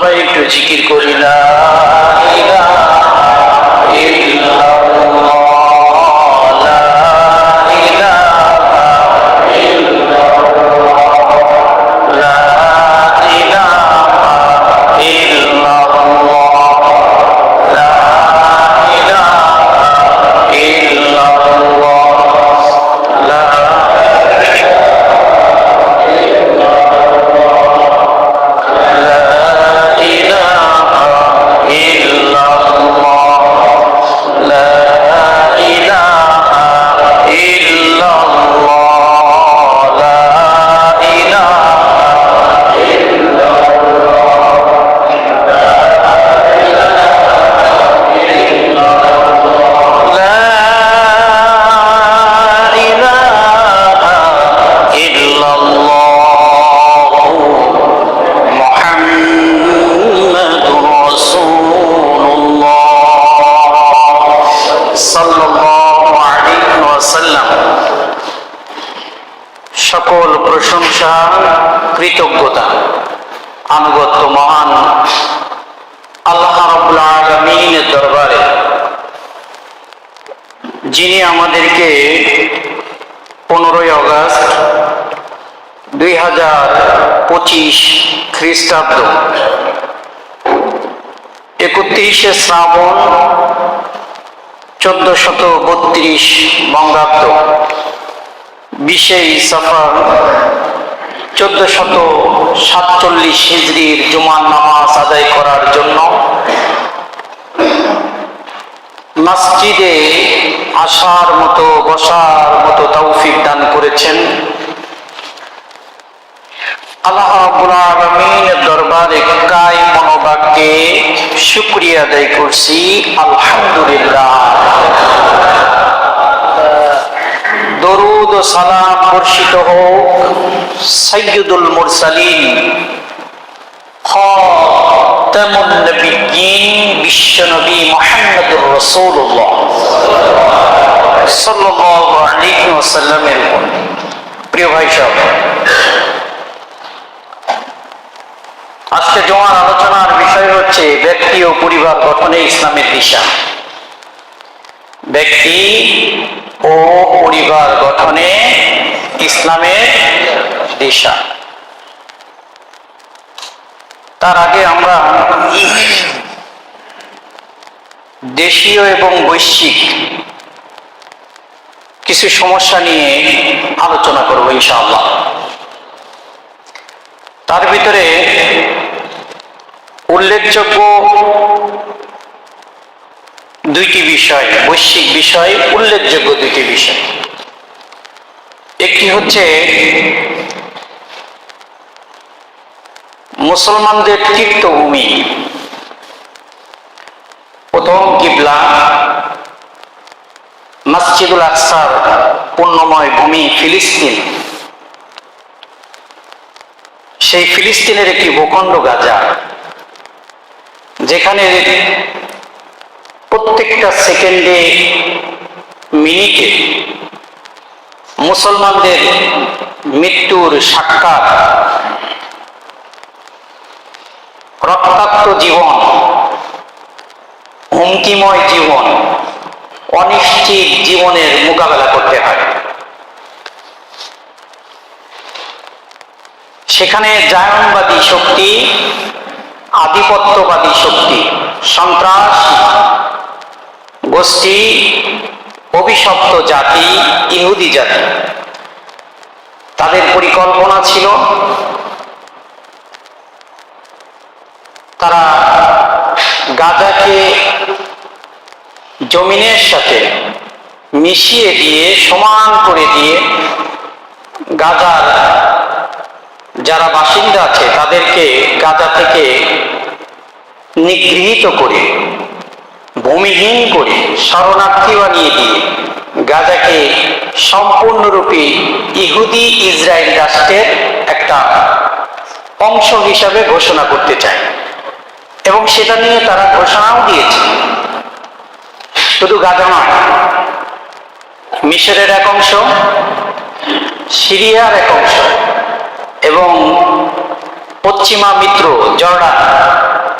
সবাই একটু জিকির করি না প্রশংসা কৃতজ্ঞতা, আনুগত্য মহান আল্লাহ আলামিনের দরবারে, যিনি আমাদেরকে পনেরোই আগস্ট দুই হাজার পঁচিশ খ্রিস্টাব্দ, একত্রিশে শ্রাবণ চোদ্দ শত বত্রিশ বঙ্গাব্দ বিশেই সফর চোদ্দ শত সাতচল্লিশ হিজড়ির জুমার নামাজ আদায় করার জন্য মসজিদে আসার মতো, বসার মতো তৌফিক দান করেছেন। আল্লাহ রাব্বুল দরবারে কায় মনোবাক্যে শুকরিয়া আদায় করছি। আলহামদুলিল্লাহ। দরুদ ও সালাম বর্ষিত হোক সৈয়দুল মুরসালিন। খাতামুন নবিয়্যিন বিশ্বনবী মুহাম্মদুর রাসূলুল্লাহ। সাল্লাল্লাহু আলোচনার বিষয় হচ্ছে ব্যক্তি ও পরিবার গঠনে ইসলামের দিশা। ব্যক্তি ও পরিবার গঠনে ইসলামের দিশা। তার আগে আমরা দেশীয় এবং বৈশ্বিক কিছু সমস্যা নিয়ে আলোচনা করব ইনশাআল্লাহ। তার ভিতরে উল্লেখযোগ্য দুইটি বিষয়, বৈশ্বিক বিষয়, উল্লেখযোগ্য দুইটি বিষয়। একটি হচ্ছে, মুসলমানদের তীর্থভূমি। প্রথম কিবলা, মসজিদুল আকসার, পুণ্যময় ভূমি ফিলিস্তিন। সেই ফিলিস্তিনের একটি ভূখণ্ড গাজা, যেখানে প্রত্যেকটা সেকেন্ডে মিনিটে মুসলমানদের মৃত্যুর সাক্ষাৎ, রক্তাক্ত জীবন, হুমকিময় জীবন, অনিশ্চিত জীবনের মোকাবেলা করতে হয়। সেখানে জায়নবাদী শক্তি আধিপত্যবাদী শক্তি, সন্ত্রাস, গোষ্ঠী, অভিশপ্ত জাতি, ইহুদি জাতি। তাদের পরিকল্পনা ছিল, তারা গাজাকে জমিনের সাথে মিশিয়ে দিয়ে, সমান করে দিয়ে গাজার যারা বাসিন্দা আছে, তাদেরকে গাজা থেকে নিগৃহীত করে, ভূমিহীন করে শরণার্থী বানিয়ে দিয়ে গাজাকে সম্পূর্ণরূপে ইহুদি ইসরায়েল রাষ্ট্রের একটা অংশ হিসাবে ঘোষণা করতে চায়। এবং সেটা নিয়ে তারা ঘোষণাও দিয়েছে। শুধু গাজা নয়, মিশরের এক অংশ, সিরিয়ার এক অংশ এবং পশ্চিমা মিত্র, জর্ডান,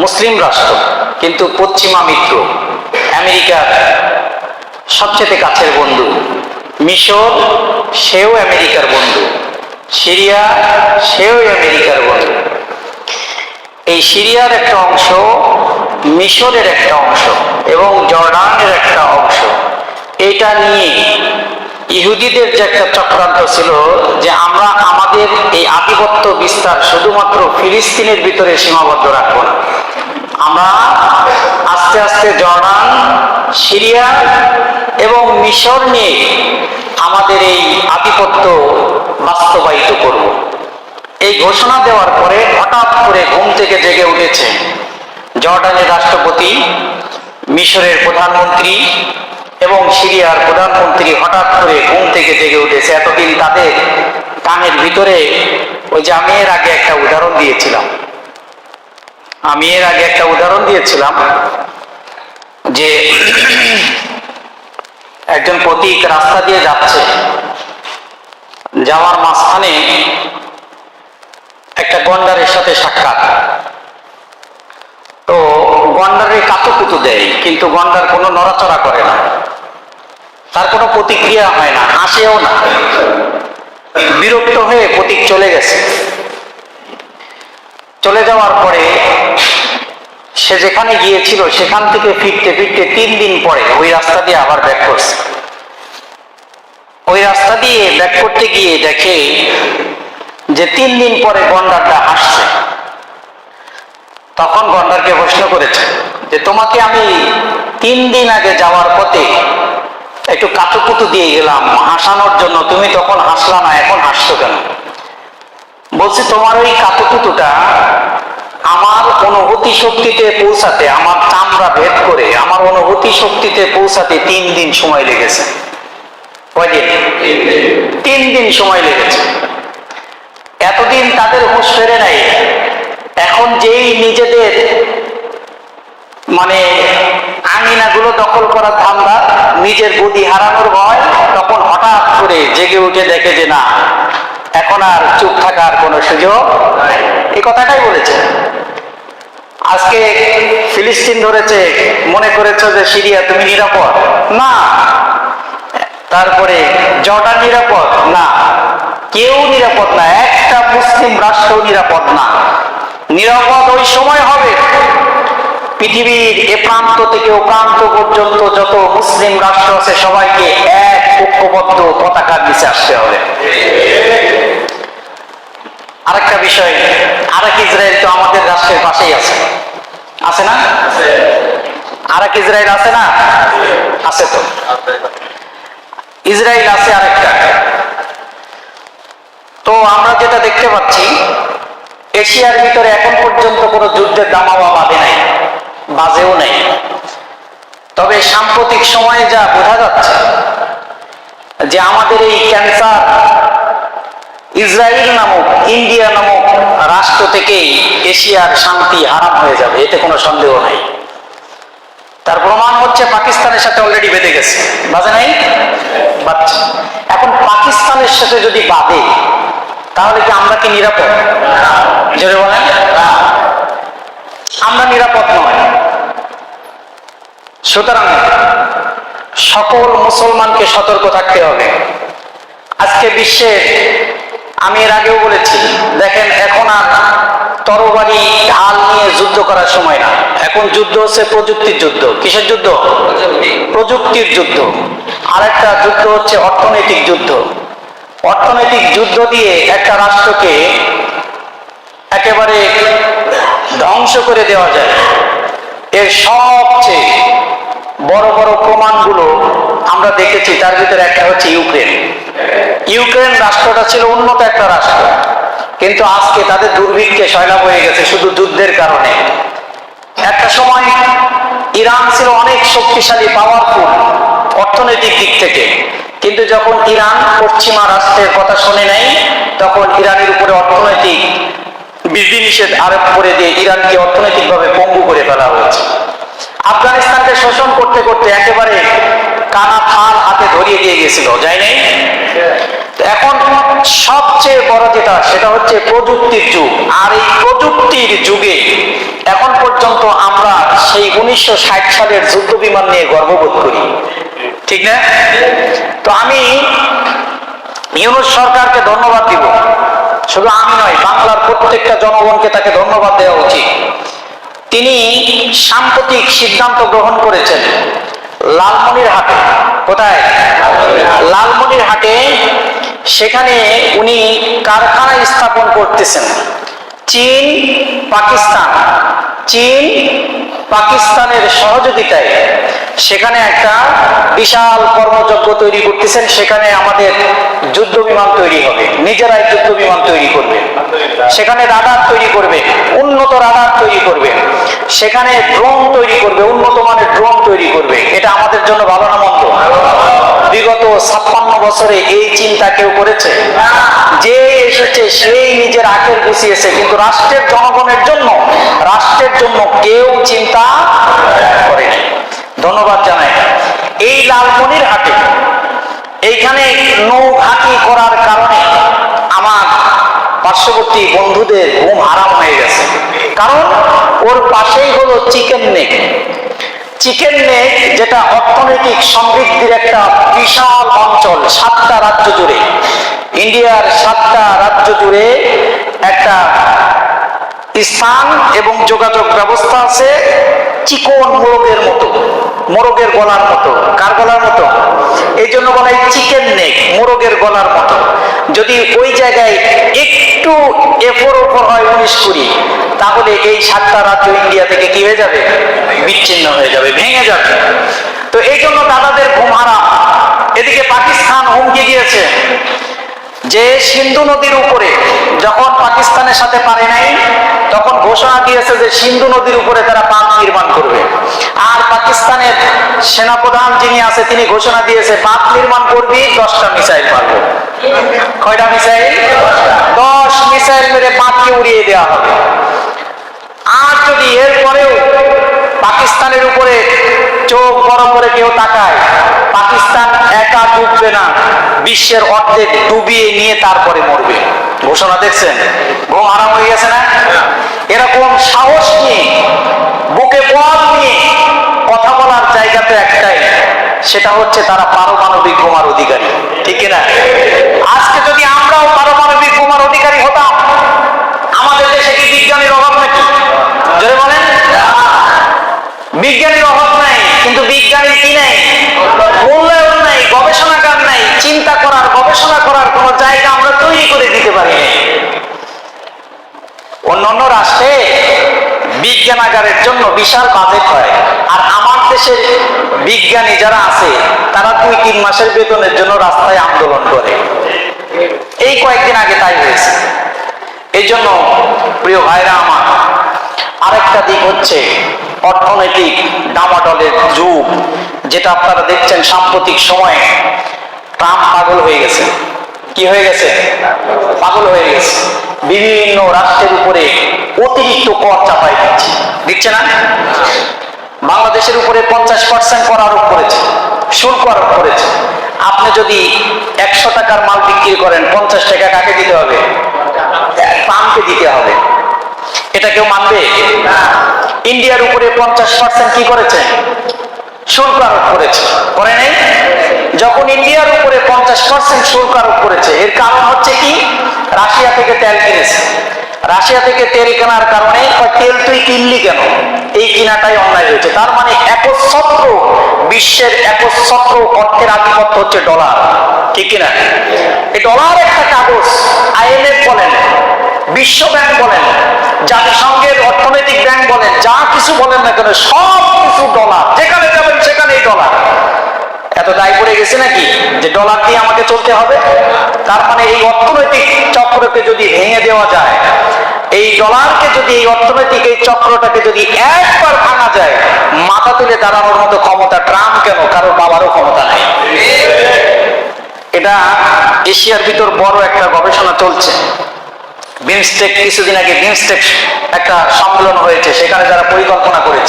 মুসলিম রাষ্ট্র, কিন্তু পশ্চিমা মিত্র, আমেরিকার সবচেয়ে কাছের বন্ধু। মিশর, সেও আমেরিকার বন্ধু। সিরিয়া, সেও আমেরিকার বন্ধু। এই সিরিয়ার একটা অংশ, মিশরের একটা অংশ এবং জর্ডানের একটা অংশ। এটা নিয়ে ইহুদিদের যে একটা চক্রান্ত ছিল যে বিস্তার শুধুমাত্র ফিলিস্তিনের ভিতরে সীমাবদ্ধ রাখব না। আমরা আস্তে আস্তে জর্ডান, সিরিয়া এবং মিশর নিয়ে আমাদের এই আধিপত্য বাস্তবায়িত করব। এই ঘোষণা দেওয়ার পরে হঠাৎ করে ঘুম থেকে জেগে উঠেছে জর্ডানের রাষ্ট্রপতি, মিশরের প্রধানমন্ত্রী এবং সিরিয়ার প্রধানমন্ত্রী হঠাৎ করে ঘুম থেকে জেগে উঠেছে। এতদিন তাদের কানের ভিতরে ওই যে আমি এর আগে একটা উদাহরণ দিয়েছিলাম। আমি এর আগে একটা উদাহরণ দিয়েছিলাম যে একজন প্রতীক রাস্তা দিয়ে যাচ্ছে। যাওয়ার মাঝখানে একটা গন্ডারের সাথে সাক্ষাৎ। তো গন্ডারের কাতুকুতু দেয়, কিন্তু গন্ডার কোনো নড়াচড়া করে না। তার কোনো প্রতিক্রিয়া হয় না, হাসেও না। বিরক্ত হয়ে প্রতীক চলে গেছে। চলে যাওয়ার পরে সে যেখানে গিয়েছিল, সেখান থেকে ফিরতে ফিরতে তিন দিন পরে ওই রাস্তা দিয়ে আবার ব্যাক করছে। ওই রাস্তা দিয়ে ব্যাক করতে গিয়ে দেখে যে তিন দিন পরে গন্ডারটা হাসছে। তখন গন্ডারকে প্রশ্ন করেছে যে তোমাকে আমি তিন দিন আগে যাওয়ার পথে একটু কাতুকুতু দিয়ে গেলাম হাসানোর জন্য। তুমি তখন হাসলা না এখন হাসছো কেন? বলছি তোমার ওই কাতুকুতুটা আমার অনুভূতি শক্তিতে পৌঁছাতে আমার চামড়া ভেদ করে আমার অনুভূতি শক্তিতে পৌঁছাতে তিন দিন সময় লেগেছে। কয়দিন? তিন দিন। সময় লেগেছে। এতদিন তাদের হুঁশ ফেরে নাই। এখন যেই নিজেদের মানে আঙিনাগুলো দখল করার ধান্দা নিজের বুদ্ধি হারানোর ভয়, তখন হঠাৎ করে জেগে উঠে দেখে যে না, এখন আর চুপ থাকার কোনো সুযোগ এই কথাটাই বলেছে। আজকে ফিলিস্তিন ধরেছে, মনে করেছ যে সিরিয়া, তুমি নিরাপদ? না। তারপরে জর্ডান নিরাপদ? না। কেউ নিরাপদ না, একটা মুসলিম রাষ্ট্র নিরাপদ না। নিরাপদ ওই সময় হবে। পৃথিবীর এ প্রান্ত থেকে ও প্রান্ত পর্যন্ত যত মুসলিম রাষ্ট্র আছে, সবাইকে এক ঐক্যবদ্ধ পতাকার নিচে আসতে হবে। আরেকটা বিষয়, আরেক ইসরায়েল তো আমাদের রাষ্ট্রের পাশেই আছে। আছে না? আরেক ইসরায়েল আছে না? আছে তো। ইসরায়েল আছে আরেকটা। তো আমরা যেটা দেখতে পাচ্ছি এশিয়ার ভিতরে এখন পর্যন্ত কোনো যুদ্ধের দামাওয়া বাঁধে নাই, বাজেও নেই। তবে সাম্প্রতিক সময়ে যা বোঝা যাচ্ছে, যে আমাদের এই ক্যান্সার ইসরায়েল নামক, ইন্ডিয়া নামক রাষ্ট্র থেকেই এশিয়ার শান্তি হারাম হয়ে যাবে, এতে কোনো সন্দেহ নাই। তার প্রমাণ হচ্ছে পাকিস্তানের সাথে অলরেডি বেঁধে গেছে। বাজে নাই? এখন পাকিস্তানের সাথে যদি বাঁধে তাহলে কি আমরা কি নিরাপদ? জোরে বলেন। আমরা নিরাপদ নয়। সুতরাং সকল মুসলমানকে সতর্ক থাকতে হবে। আজকে বিশ্বে, আমি এর আগেও বলেছি, দেখেন এখন আর তরবারি, ঢাল নিয়ে যুদ্ধ করার সময় না। এখন যুদ্ধ হচ্ছে প্রযুক্তির যুদ্ধ। কিসের যুদ্ধ? প্রযুক্তির যুদ্ধ। আরেকটা যুদ্ধ হচ্ছে অর্থনৈতিক যুদ্ধ। অর্থনৈতিক যুদ্ধ দিয়ে একটা রাষ্ট্রকে একেবারে ধ্বংস করে দেওয়া যায়। এর সবচেয়ে বড় বড় প্রমাণগুলো আমরা দেখেছি, তার ভিতরে একটা হচ্ছে ইউক্রেন। ইউক্রেন রাষ্ট্রটা ছিল উন্নত একটা রাষ্ট্র, কিন্তু আজকে তাদের দুর্ভিক্ষে সয়লাভ হয়ে গেছে শুধু যুদ্ধের কারণে। একটা সময় ইরান ছিল অনেক শক্তিশালী পাওয়ারফুল অর্থনৈতিক দিক থেকে। কিন্তু যখন ইরান পশ্চিমা রাষ্ট্রের কথা শুনে নেয় তখন ইরানের উপরে অর্থনৈতিক বিধিনিষেধ আরোপ করে দিয়ে ইরানকে অর্থনৈতিকভাবে পঙ্গু করে ফেলা হয়েছে। আফগানিস্তানকে শোষণ করতে করতে একেবারে কানা থাল হাতে ধরিয়ে দিয়ে গেছিল যাই নাই? এখন সবচেয়ে বড় যেটা, সেটা হচ্ছে প্রযুক্তির যুগ। আর এই প্রযুক্তির যুগে এখন পর্যন্ত আমরা সেই উনিশশো সালের যুদ্ধ বিমান নিয়ে গর্ববোধ করি। ঠিক না? তো আমি ইউনুস সরকারকে ধন্যবাদ দিব। শুধু আমি নয়, বাংলার প্রত্যেকটা জনগণকে তাকে ধন্যবাদ দেওয়া উচিত। তিনি সাম্প্রতিক সিদ্ধান্ত গ্রহণ করেছেন লালমনির হাটে কোথায়? সেখানে উনি কারখানা স্থাপন করতেছেন। চীন পাকিস্তান চীন পাকিস্তানের সহযোগিতায় সেখানে একটা বিশাল কর্মযজ্ঞ তৈরি করতেছেন, সেখানে আমাদের যুদ্ধ বিমান তৈরি হবে, নিজেরাই যুদ্ধ বিমান তৈরি করবে। সেখানে রাডার তৈরি করবে, উন্নত রাডার তৈরি করবে, সেখানে ড্রোন তৈরি করবে, উন্নত মানের ড্রোন তৈরি করবে। এটা আমাদের জন্য ভালো না মন্দ? বিগত ছাপ্পান্ন বছরে এই চিন্তা কেউ করেছে? যে সেই নিজের আখের গুছিয়েছে, কিন্তু রাষ্ট্রের জনগণের জন্য, রাষ্ট্রের জন্য কেউ চিন্তা করেনি। ধন্যবাদ জানাই। এই লালমনির হাটে এইখানে নৌঘাটি করার কারণে আমার পার্শ্ববর্তী বন্ধুদের ঘুম হারাম হয়ে গেছে। কারণ ওর পাশেই হলো চিকেন নেক। চিকেন নেক যেটা অর্থনৈতিক সমৃদ্ধির একটা বিশাল অঞ্চল, সাতটা রাজ্য জুড়ে। ইন্ডিয়ার সাতটা রাজ্য জুড়ে একটা স্থান এবং যোগাযোগ ব্যবস্থা আছে। চিকন মোরগের মতো, মোরগের গলার মতো। কার গলার মতো? এই জন্য বলা হয় চিকেন নেক মোরগের গলার মতো। যদি ওই জায়গায় একটু এফোর ওপর হয় উনিশ কুড়ি, তাহলে এই সাতটা রাজ্য ইন্ডিয়া থেকে কি হয়ে যাবে? বিচ্ছিন্ন হয়ে যাবে, ভেঙে যাবে। তো এই জন্য দাদাদের ঘুম হারাম। এদিকে পাকিস্তান হুমকি দিয়েছে যে সিন্ধু নদীর উপরে, যখন পাকিস্তানের সাথে পারে নাই, তখন ঘোষণা দিয়েছে যে সিন্ধু নদীর উপরে তারা বাঁধ সেনাপ্রধান যিনি আছে তিনি ঘোষণা দিয়েছে বাঁধ নির্মাণ করবি দশটা মিসাইল মারবো। কয়টা মিসাইল? দশ মিসাইল মেরে বাঁধকে উড়িয়ে দেওয়া হবে। আর যদি এরপরেও পাকিস্তানের উপরে চোখ বড় করে কেউ তাকায় পাকিস্তান একা ডুববে না বিশ্বের অর্ধেক ডুবিয়ে নিয়ে তারপরে মরবে। ঘোষণা দেখছেন? ঘুম আরাম হয়ে গেছে না? এরকম সাহস নিয়ে বুকে পথ নিয়ে কথা বলার জায়গা তো একটাই, সেটা হচ্ছে তারা পারমাণবিক বোমার অধিকারী। ঠিক না আজকে যদি আমরাও পারমাণবিক বোমার অধিকারী হতাম, আমাদের দেশে কি বিজ্ঞানীর অভাব নাকি? জোরে বলেন। বিজ্ঞানীর অভাব নাই, কিন্তু বিজ্ঞানীর কি নাই? মূল্যায়ন নাই, গবেষণাগার নাই, চিন্তা করার, গবেষণা করার কোন জায়গা আমরা তৈরি করে দিতে পারি না অন্যান্য রাষ্ট্রে বিজ্ঞানাগারের জন্য বিশাল বাজেট হয়। আর আমার দেশের বিজ্ঞানী যারা আছে, তারা দুই, তিন মাসের বেতনের জন্য রাস্তায় আন্দোলন করে। এই কয়েকদিন আগে তাই হয়েছে। এই জন্য, প্রিয় ভাইরা আমার, আরেকটা দিক হচ্ছে অর্থনৈতিক ডামাডলের যুগ। যেটা আপনারা দেখছেন সাম্প্রতিক সময়ে, ট্রাম্প পাগল হয়ে গেছে। কি হয়ে গেছে? পাগল হয়ে গেছে। বিভিন্ন রাষ্ট্রের উপরে অতিরিক্ত কর চাপাই দিচ্ছে। দিচ্ছে না? বাংলাদেশের উপরে পঞ্চাশ পার্সেন্ট কর আরোপ করেছে শুল্ক আরোপ করেছে। আপনি যদি একশো টাকার মাল বিক্রি করেন পঞ্চাশ টাকা কাকে দিতে হবে? পাম্পকে দিতে হবে। এটা কেউ মানবে? ইন্ডিয়ার উপরে পঞ্চাশ পার্সেন্ট কি করেছে? শুল্ক আরোপ করেছে। করে নাই? যখন ইন্ডিয়ার উপরে পঞ্চাশ পার্সেন্ট শুল্ক আরোপ করেছে, এর কারণ হচ্ছে কি? রাশিয়া থেকে তেল কিনেছে। রাশিয়া থেকে তেল কেনার কারণে তেল তুই কিনলি কেন? এই কিনাটাই অন্যায় হয়েছে। তার মানে একচ্ছত্র, বিশ্বের একচ্ছত্র অর্থের আধিপত্য হচ্ছে ডলার। ঠিক কিনা? এই ডলার একটা কাগজ আইএমএফ বলেন, বিশ্ব ব্যাংক বলেন, জাতিসংঘের অর্থনৈতিক ব্যাংক বলেন, যা কিছু বলেন না কেন, সব কিছু ডলার। যেখানে সেখানেই ডলার। এত দায় পড়ে গেছে নাকি যে ডলার দিয়ে আমাকে চলতে হবে? তার মানে এই অর্থনৈতিক চক্রকে যদি ভেঙে দেওয়া যায়, এই ডলারকে যদি এই অর্থনৈতিক এই চক্রটাকে যদি একবার ভাঙা যায়, মাথা তুলে দাঁড়ানোর মতো ক্ষমতা ট্রাম্প কেন? কারোর বাবারও ক্ষমতা নাই। এটা এশিয়ার ভিতর বড় একটা গবেষণা চলছে। বিমস্টেক, কিছুদিন আগে বিমস্টেক একটা সম্মেলন হয়েছে, সেখানে যারা পরিকল্পনা একটা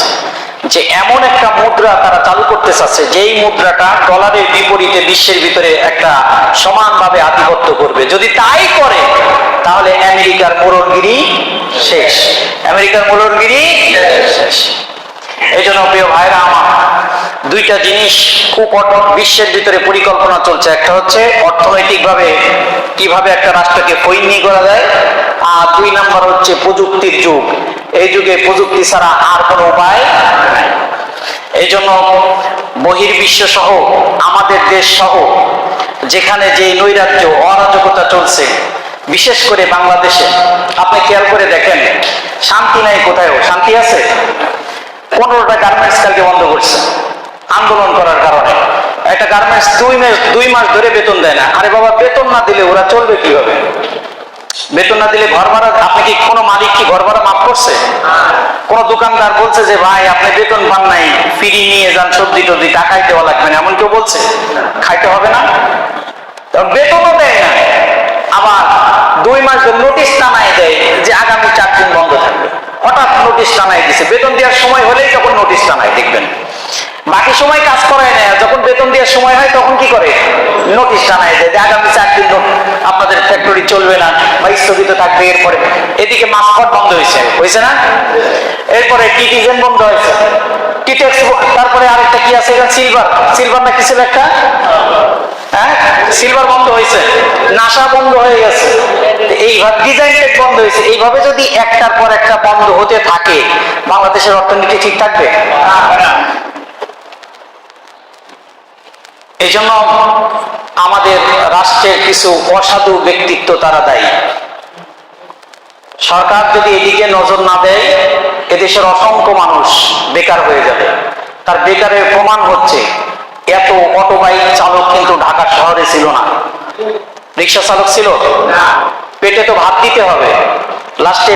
মুদ্রা তারা চালু করতে চাচ্ছে, যেই মুদ্রাটা ডলারের বিপরীতে বিশ্বের ভিতরে একটা সমানভাবে আধিপত্য করবে। যদি তাই করে, তাহলে আমেরিকার মোড়লগিরি শেষ। আমেরিকার মোড়লগিরি শেষ। এই জন্য প্রিয় ভাইরা আমার দুইটা জিনিস খুব বিশ্বের ভিতরে পরিকল্পনা চলছে। একটা হচ্ছে অর্থনৈতিকভাবে কীভাবে একটা রাষ্ট্রকে ফৈন্যি করা যায়, আর দুই নাম্বার হচ্ছে প্রযুক্তির যুগ। এই যুগে প্রযুক্তি ছাড়া আর কোনো উপায় নাই। এই জন্য বহির্বিশ্ব সহ আমাদের দেশ সহ যেখানে যে নৈরাজ্য, অরাজকতা চলছে, বিশেষ করে বাংলাদেশে, আপনি খেয়াল করে দেখেন, শান্তি নাই কোথায়ও শান্তি আছে? পনেরোটা গার্মেন্টস কালকে বন্ধ করছে, আন্দোলন করার কারণে। একটা গার্মেন্টস দুই মাস দুই মাস ধরে বেতন দেয় না। আরে বাবা, বেতন না দিলে ওরা চলবে কীভাবে? বেতন না দিলে ঘর ভাড়া, আপনি কি কোনো মালিক কি ঘর ভাড়া মাফ করছে? কোন দোকানদার বলছে যে, ভাই, আপনি বেতন পান নাই ফ্রি নিয়ে যান, সবজি টবজি, টাকাই দেওয়া লাগবে না। এমন কেউ বলছে? খাইতে হবে না? বেতনও দেয় না। আবার দুই মাস নোটিশ টানাই দেয় যে, আগামী চার দিন বন্ধ থাকবে। হঠাৎ নোটিশ টানাই দিছে। বেতন দেওয়ার সময় হলেই তখন নোটিশ টানাই দেখবেন। বাকি সময় কাজ করায় না যখন বেতন দেওয়ার সময় হয়, তখন কি করে? নোটিশ জানায় যে আগামী চার দিন আপনাদের ফ্যাক্টরি চলবে না বা স্থগিত থাকবে। এরপরে এদিকে মাস্কট বন্ধ হয়েছে। হয়েছে না? এরপরে টিটিজেন বন্ধ হয়েছে? টিটেক্স তারপরে আরেকটা কি আছে? এটা সিলভার সিলভার না কি ছিল একটা? হ্যাঁ? সিলভার বন্ধ হয়েছে। নাসা বন্ধ হয়ে গেছে। এইভাবে ডিজাইন টেক বন্ধ হয়েছে। এইভাবে যদি একটার পর একটা বন্ধ হতে থাকে, বাংলাদেশের অর্থনীতি ঠিক থাকবে? এই জন্য আমাদের রাষ্ট্রের কিছু অসাধু ব্যক্তিত্ব তারা দায়ী। সরকার যদি এদিকে নজর না দেয় এদেশের অসংখ্য মানুষ বেকার হয়ে যাবে। তার বেকারের প্রমাণ হচ্ছে এত অটো বাইক চালক কিন্তু ঢাকা শহরে ছিল না। রিক্সা চালক ছিল? পেটে তো ভাত দিতে হবে। লাস্টে